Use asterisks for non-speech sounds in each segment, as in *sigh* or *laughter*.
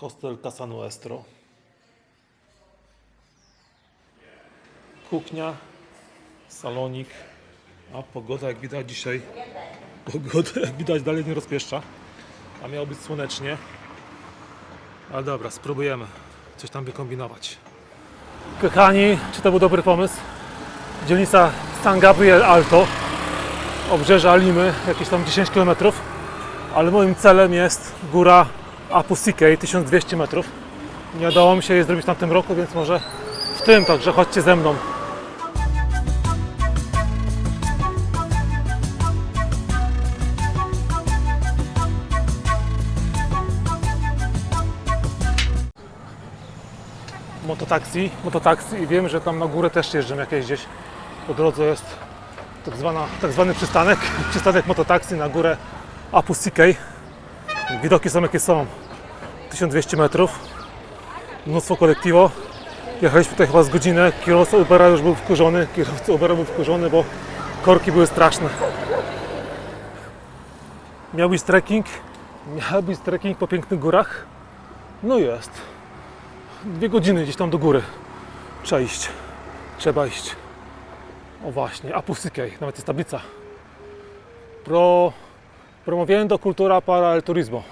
Hostel Casa Nuestro. Kuchnia, salonik, a pogoda jak widać dzisiaj, pogoda jak widać dalej nie rozpieszcza, a miało być słonecznie. Ale dobra, spróbujemy coś tam wykombinować. Kochani, czy to był dobry pomysł? Dzielnica San Gabriel Alto, obrzeża Limy, jakieś tam 10 km, ale moim celem jest góra Apu Sikej, 1200 metrów. Nie udało mi się jej zrobić w tamtym roku, więc może w tym, także chodźcie ze mną. Mototaksi, mototaksi i wiem, że tam na górę też jeżdżą jakieś gdzieś. Po drodze jest tak, zwana, tak zwany przystanek, *laughs* przystanek mototaksi na górę Apu Sikej. Widoki są jakie są. 1200 metrów. Mnóstwo kolektywo. Jechaliśmy tutaj chyba z godzinę. Kierowca Ubera już był wkurzony. Kierowca Ubera był wkurzony, bo korki były straszne. Miał być trekking. Miał być trekking po pięknych górach. No jest. Dwie godziny gdzieś tam do góry. Trzeba iść. Trzeba iść. O właśnie, Apusykej, nawet jest tablica. Pro, promoviendo cultura para el turismo.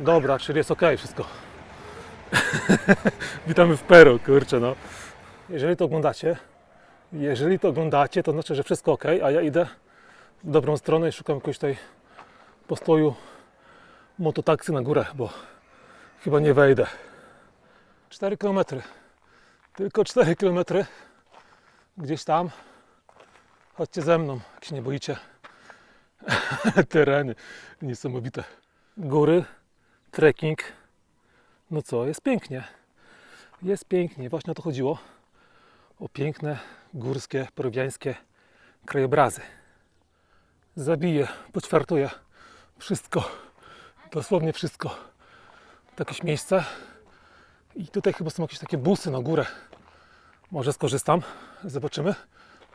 Dobra, czyli jest ok wszystko. *laughs* Witamy w Peru, kurczę no. Jeżeli to oglądacie, jeżeli to oglądacie, to znaczy, że wszystko ok, a ja idę w dobrą stronę i szukam jakiegoś tutaj postoju mototaksy na górę, bo chyba nie wejdę. 4 km. Tylko 4 km. Gdzieś tam. Chodźcie ze mną, jak się nie boicie. *laughs* Tereny niesamowite. Góry, trekking. No co, jest pięknie. Jest pięknie. Właśnie o to chodziło. O piękne, górskie, peruwiańskie krajobrazy. Zabiję, poćwartuję wszystko. Dosłownie wszystko. To jakieś miejsce. I tutaj chyba są jakieś takie busy na górę. Może skorzystam. Zobaczymy.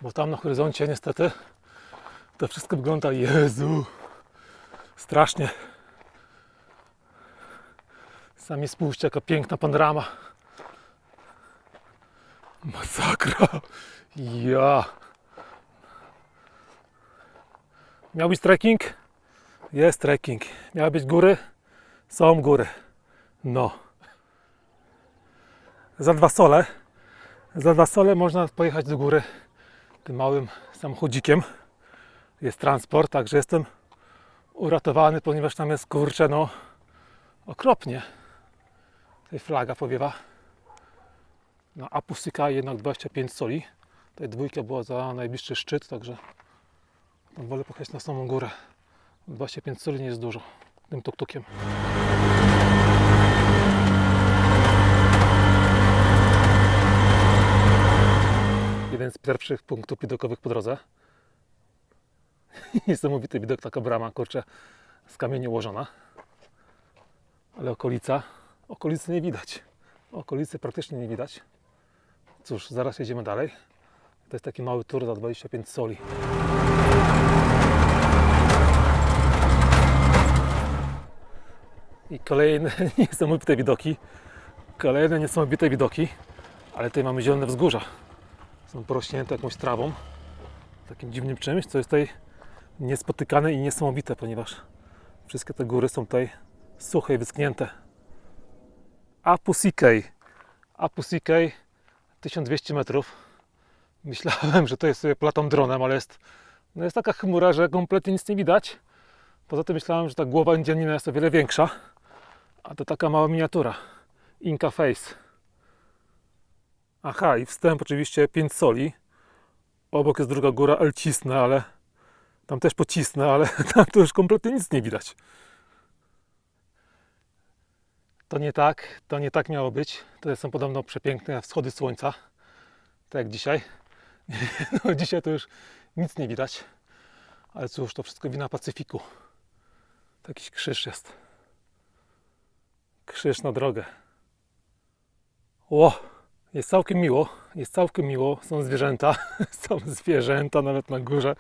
Bo tam na horyzoncie niestety to wszystko wygląda, Jezu, strasznie. Sami spójrzcie, jaka piękna panorama. Masakra. Ja. Miał być trekking? Jest trekking. Miały być góry? Są góry. No. Za dwa sole. Za dwa sole można pojechać do góry tym małym samochodzikiem jest transport, także jestem uratowany, ponieważ tam jest kurczę, no okropnie. Flaga powiewa. Na Apusyka jednak 25 soli. Tutaj dwójka była za najbliższy szczyt, także tam wolę pojechać na samą górę. 25 soli nie jest dużo tym tuk-tukiem. Jeden z pierwszych punktów widokowych po drodze. *laughs* Niesamowity widok, taka brama, kurczę, z kamieni ułożona. Ale okolica, okolicy nie widać. Okolicy praktycznie nie widać. Cóż, zaraz jedziemy dalej. To jest taki mały tur za 25 soli. I kolejne *laughs* niesamowite widoki. Kolejne niesamowite widoki. Ale tutaj mamy zielone wzgórza. Są porośnięte jakąś trawą. Takim dziwnym czymś, co jest tutaj niespotykane i niesamowite, ponieważ wszystkie te góry są tutaj suche i wyschnięte. Apusikej. Apusikej 1200 metrów. Myślałem, że to jest sobie platą dronem, ale jest, no jest taka chmura, że kompletnie nic nie widać. Poza tym myślałem, że ta głowa Indianina jest o wiele większa, a to taka mała miniatura. Inca Face. Aha, i wstęp oczywiście 5 soli. Obok jest druga góra El Cisne, ale tam też pocisnę, ale *laughs* tam to już kompletnie nic nie widać. To nie tak, to nie tak miało być. To są podobno przepiękne wschody słońca, tak jak dzisiaj. *laughs* No, dzisiaj to już nic nie widać, ale cóż, to wszystko wina Pacyfiku. Takiś krzyż jest. Krzyż na drogę. O, jest całkiem miło, jest całkiem miło. Są zwierzęta, *laughs* są zwierzęta nawet na górze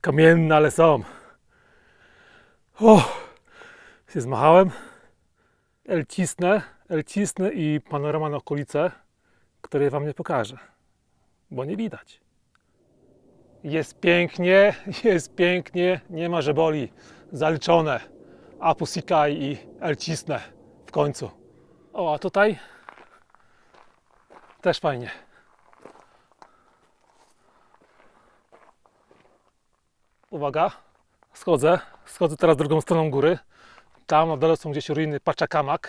kamienne, ale są. O, się zmachałem. El Cisne, El Cisne i panorama na okolice, której Wam nie pokażę, bo nie widać. Jest pięknie, *laughs* jest pięknie, nie ma, że boli. Zaliczone. Apusikaj i El Cisne w końcu. O, a tutaj też fajnie. Uwaga, schodzę, schodzę teraz drugą stroną góry. Tam na dole są gdzieś ruiny Pachacamac.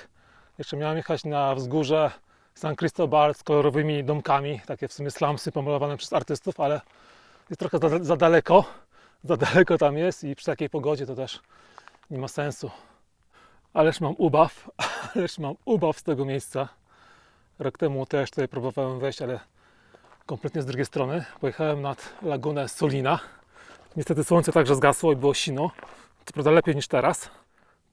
Jeszcze miałem jechać na wzgórze San Cristobal z kolorowymi domkami, takie w sumie slumsy pomalowane przez artystów, ale jest trochę za, za daleko. Za daleko tam jest i przy takiej pogodzie to też nie ma sensu. Ależ mam ubaw, *laughs* ależ mam ubaw z tego miejsca. Rok temu też tutaj próbowałem wejść, ale kompletnie z drugiej strony. Pojechałem nad lagunę Solina. Niestety słońce także zgasło i było sino. Co prawda lepiej niż teraz.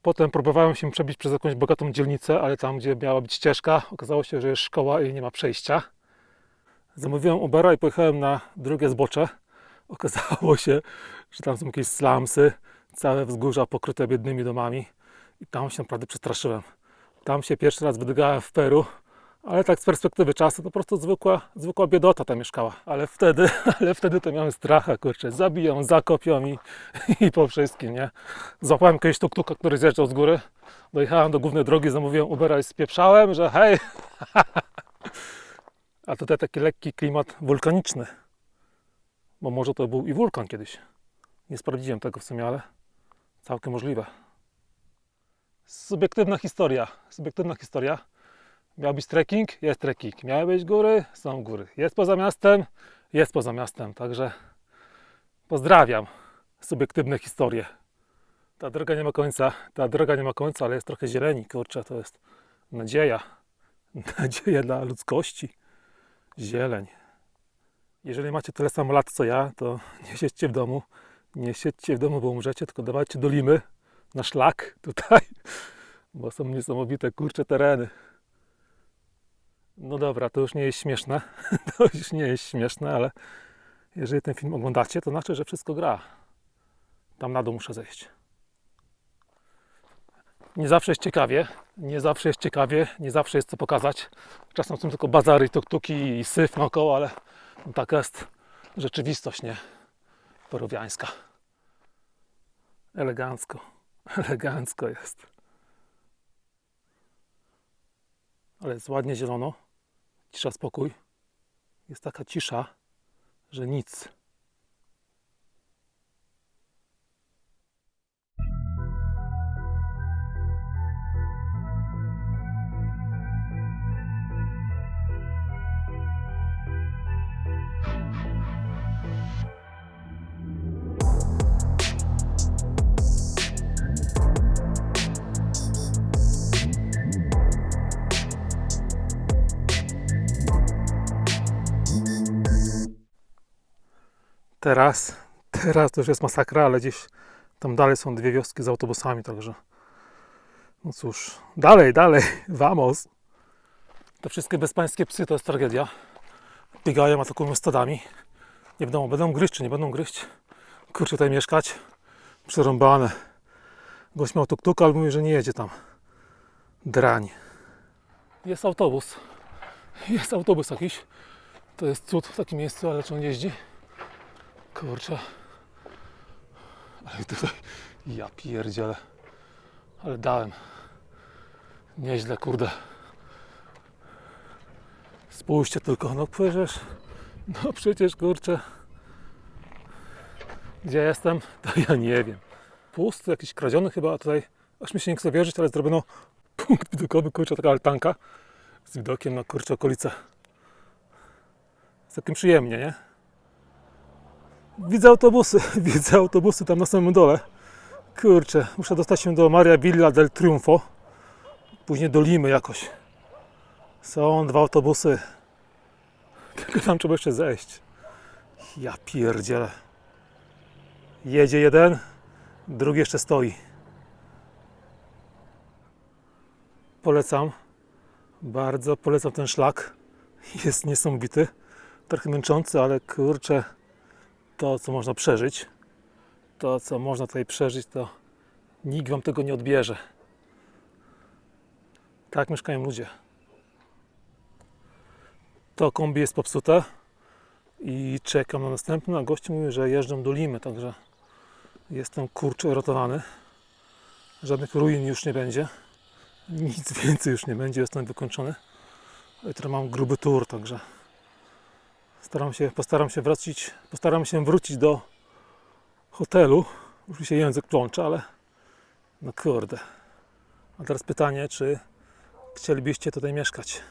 Potem próbowałem się przebić przez jakąś bogatą dzielnicę, ale tam, gdzie miała być ścieżka, okazało się, że jest szkoła i nie ma przejścia. Zamówiłem Ubera i pojechałem na drugie zbocze. *laughs* Okazało się, że tam są jakieś slumsy, całe wzgórza pokryte biednymi domami i tam się naprawdę przestraszyłem. Tam się pierwszy raz wydygałem w Peru, ale tak z perspektywy czasu po prostu zwykła, zwykła biedota tam mieszkała. Ale wtedy, *laughs* ale wtedy to miałem stracha, kurczę, zabiją, zakopią i, *laughs* i po wszystkim, nie? Złapałem kiedyś tuk-tuka, który zjeżdżał z góry, dojechałem do głównej drogi, zamówiłem Ubera i spieprzałem, że hej, *laughs* a tutaj taki lekki klimat wulkaniczny. Bo może to był i wulkan kiedyś. Nie sprawdziłem tego w sumie, ale całkiem możliwe. Subiektywna historia. Subiektywna historia. Miał być trekking? Jest trekking. Miały być góry? Są góry. Jest poza miastem? Jest poza miastem. Także pozdrawiam subiektywne historie. Ta droga nie ma końca. Ta droga nie ma końca, ale jest trochę zieleni. Kurczę, to jest nadzieja. *laughs* Nadzieja dla ludzkości. Zieleń. Jeżeli macie tyle samo lat co ja, to *laughs* nie siedźcie w domu. Nie siedźcie w domu, bo umrzecie, tylko dawajcie do Limy na szlak tutaj, *laughs* bo są niesamowite kurcze tereny. No dobra, to już nie jest śmieszne. *laughs* To już nie jest śmieszne, ale jeżeli ten film oglądacie, to znaczy, że wszystko gra. Tam na dół muszę zejść. Nie zawsze jest ciekawie, nie zawsze jest ciekawie, nie zawsze jest co pokazać. Czasem są tylko bazary, tuk-tuki i syf naokoło, ale no taka jest rzeczywistość, nie? Peruwiańska. Elegancko, *laughs* elegancko jest. Ale jest ładnie zielono, cisza, spokój. Jest taka cisza, że nic. Teraz, teraz to już jest masakra, ale gdzieś tam dalej są dwie wioski z autobusami, także no cóż, dalej, dalej, *laughs* vamos. Te wszystkie bezpańskie psy to jest tragedia. Biegają, atakują stadami. Nie wiadomo, będą gryźć czy nie będą gryźć. Kurczę, tutaj mieszkać. Przerąbane. Gość miał tuk-tuk, ale mówi, że nie jedzie tam. Drań. Jest autobus. Jest autobus jakiś. To jest cud w takim miejscu, ale czy on jeździ? Kurczę. Ale tutaj, ja pierdzielę. Ale dałem. Nieźle, kurde. Spójrzcie tylko, no przecież, no przecież, kurczę. Gdzie jestem? To ja nie wiem. Pusty, jakiś kradziony chyba, a tutaj, aż mi się nie chce wierzyć, ale zrobiono punkt widokowy, kurczę, taka altanka z widokiem na, kurczę, okolice. Całkiem przyjemnie, nie? Widzę autobusy, *laughs* widzę autobusy tam na samym dole. Kurczę, muszę dostać się do Maria Villa del Triunfo. Później do Limy jakoś. Są dwa autobusy. *laughs* Tylko tam trzeba jeszcze zejść. Ja pierdzielę. Jedzie jeden, drugi jeszcze stoi. Polecam. Bardzo polecam ten szlak. *laughs* Jest niesamowity. Trochę męczący, ale kurczę to, co można przeżyć, to, co można tutaj przeżyć, to nikt Wam tego nie odbierze. Tak mieszkają ludzie. To kombi jest popsute i czekam na następne, a goście mówią, że jeżdżą do Limy, także jestem kurczę rotowany. Żadnych ruin już nie będzie. Nic więcej już nie będzie, jestem wykończony. Jutro mam gruby tour, także staram się, postaram się wrócić, postaram się wrócić do hotelu. Już mi się język plącze, ale no kurde. A teraz pytanie, czy chcielibyście tutaj mieszkać?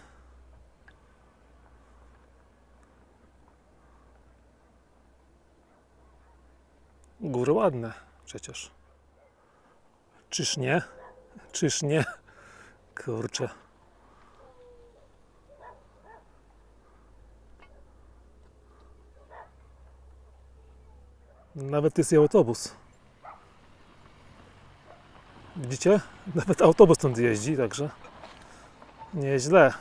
Góry ładne przecież. Czyż nie? Czyż nie? Kurczę. Nawet jest i autobus. Widzicie? Nawet autobus stąd jeździ, także nieźle.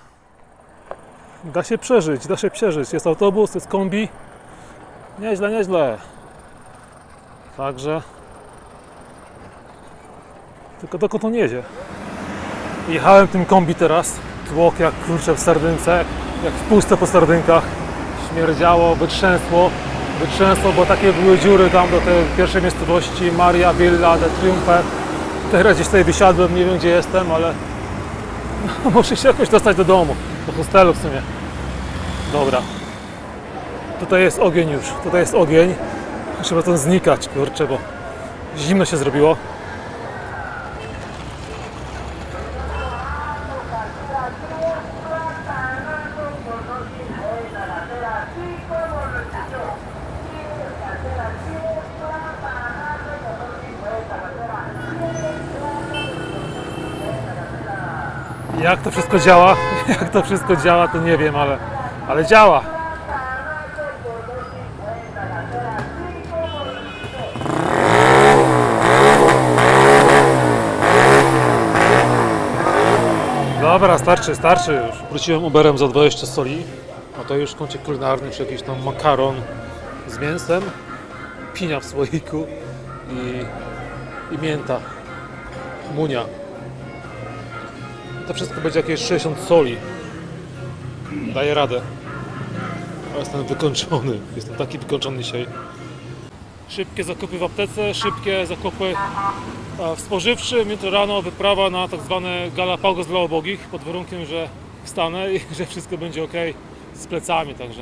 Da się przeżyć, da się przeżyć. Jest autobus, jest kombi. Nieźle, nieźle. Także. Tylko dokąd on jedzie? Jechałem tym kombi teraz. Tłok jak kurczę w sardynce, jak w puszce po sardynkach. Śmierdziało, wytrzęsło. Wytrzęsło, bo takie były dziury tam do tej pierwszej miejscowości. Maria, Villa, de Triumfe. Teraz gdzieś tutaj wysiadłem, nie wiem gdzie jestem, ale no, *laughs* muszę się jakoś dostać do domu, do hostelu w sumie. Dobra. Tutaj jest ogień już, tutaj jest ogień. Trzeba to znikać, kurczę, bo zimno się zrobiło. Jak to wszystko działa? *laughs* Jak to wszystko działa, to nie wiem, ale, ale działa. Dobra, starczy, starczy już. Wróciłem Uberem za 20 soli. A to już kącik kulinarny, czy jakiś tam makaron z mięsem, pinia w słoiku i, i mięta, munia. To wszystko będzie jakieś 60 soli. Daję radę. Jestem wykończony. Jestem taki wykończony dzisiaj. Szybkie zakupy w aptece, szybkie zakupy w spożywczym. Jutro rano wyprawa na tak zwane Galapagos dla ubogich, pod warunkiem, że wstanę i *laughs* że wszystko będzie ok z plecami. Także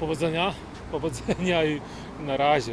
powodzenia, powodzenia i na razie.